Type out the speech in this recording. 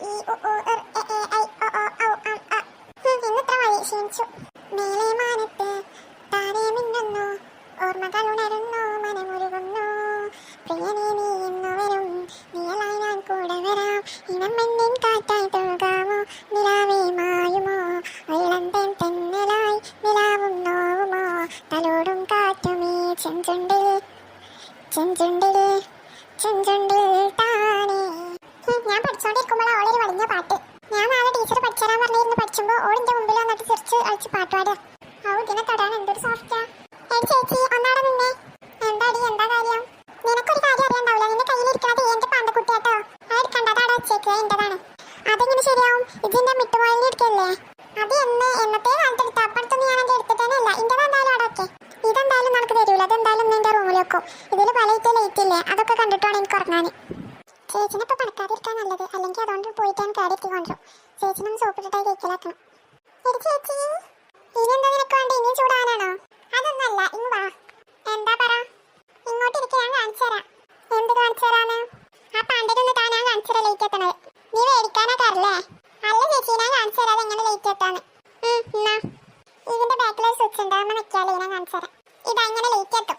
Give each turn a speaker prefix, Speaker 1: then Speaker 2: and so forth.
Speaker 1: E ഉ ഓ എർ എ എ ഐ ഒ ഓ ഔ അം അ ഇന്നിത്ര ക്ഷീണിച്ചു മേലെ മാനത്ത് താഴെ മിന്നുന്നു ഓർമ്മകൾ ഉണരുന്നു. മനമുരുകുന്നു പ്രിയനെ നീ ഇന്നു വരും നീയലായി ഞാൻ കൂടെ വരാം ഇനം എന്നിൻ കാറ്റായി തുഴകാമോ നിലാവേ മായുമോ തെന്നലായി നിലാവും നോവുമോ തലോടും കാറ്റുമേ ചെഞ്ചുണ്ടിൽ ചെഞ്ചുണ്ടിൽ ചെഞ്ചുണ്ടിൽ പഠിച്ചോണ്ടിരിക്കുമ്പോൾ ഓളൊരു വലിഞ്ഞ പാട്ട്. ഞാൻ നാളെ ടീച്ചർ പഠിച്ചരാൻ പറഞ്ഞിരുന്ന്. പഠിച്ചുമ്പോൾ ഓളിന്റെ മുമ്പിൽ വന്നിട്ട് ചിരിച്ച് അഴിച്ച് പാട്ടുപാടുക ഔ ഇതിനെ തൊടാൻ എന്തൊരു സോഫ്റ്റാ എടി ചേച്ചി ഒന്നാടെ നിന്നെ. എന്താടി എന്താ കാര്യം? നിനക്കൊരു കാര്യം അറിയണ്ടാവില്ല നിന്റെ കയ്യിലിരിക്കണത് എന്റെ പാണ്ടക്കുട്ടിയാട്ടോ ആ എടുക്കണ്ട അതാടെ വെച്ചേക്കുക എന്റേതാണ് അതെങ്ങനെ ശരിയാവും? ഇതിന്റെ മിട്ടുമോളിൽ ഇരിക്കല്ലേ അത് എന്ന് എന്നത്തെ കാലത്ത് ഞാൻ എന്റെ എടുത്തിട്ടേ ഇല്ല ഇന്റത് എന്തായാലും അവിടെ വെക്കേ. ഇതെന്തായാലും നമുക്ക് തരൂല. അതെന്തായാലും എന്റെ റൂമിൽ വെക്കും. ഇതിൽ പല ഇറ്റ ലൈറ്റ് ഇല്ലേ? അതൊക്കെ കണ്ടിട്ടാണ് എനിക്ക് ഉറങ്ങാൻ ചേച്ചിനെ ഇപ്പൊ പണക്കാതിരിക്കാൻ നല്ലത്. അല്ലെങ്കിൽ അതുകൊണ്ട് പോയിട്ടാണ് കേടെത്തി കൊണ്ടുവരും ചേച്ചിനൊന്ന് സോപ്പിട്ടിട്ടായി കഴിക്കലാക്കണം എടി ചേച്ചി ഇനി എന്താ നിനക്ക് വേണ്ട? ഇനിയും ചൂടാനാണോ അതൊന്നല്ല ഇങ്ങ് വാ. എന്താ പറ? ഇങ്ങോട്ട് ഇരിക്കാൻ ഞാൻ കാണിച്ചു തരാം. എന്ത് കാണിച്ചു തരാന്ന്? ആ പാണ്ടൊന്ന് താ ഞാൻ കാണിച്ചു തരാം ലേറ്റ് എത്തണത്. നീ മേടിക്കാനാ തരല്ലേ അല്ല ചേച്ചി ഞാൻ കാണിച്ചു തരാം എങ്ങനെ ലേറ്റ് എത്താന്ന്. ഇതിന്റെ ബാക്കിൽ സ്വിച്ച് ഉണ്ട് അമ്മ ഞാൻ കാണിച്ചു തരാം. ഇതങ്ങനെ ലേറ്റ് എത്തും.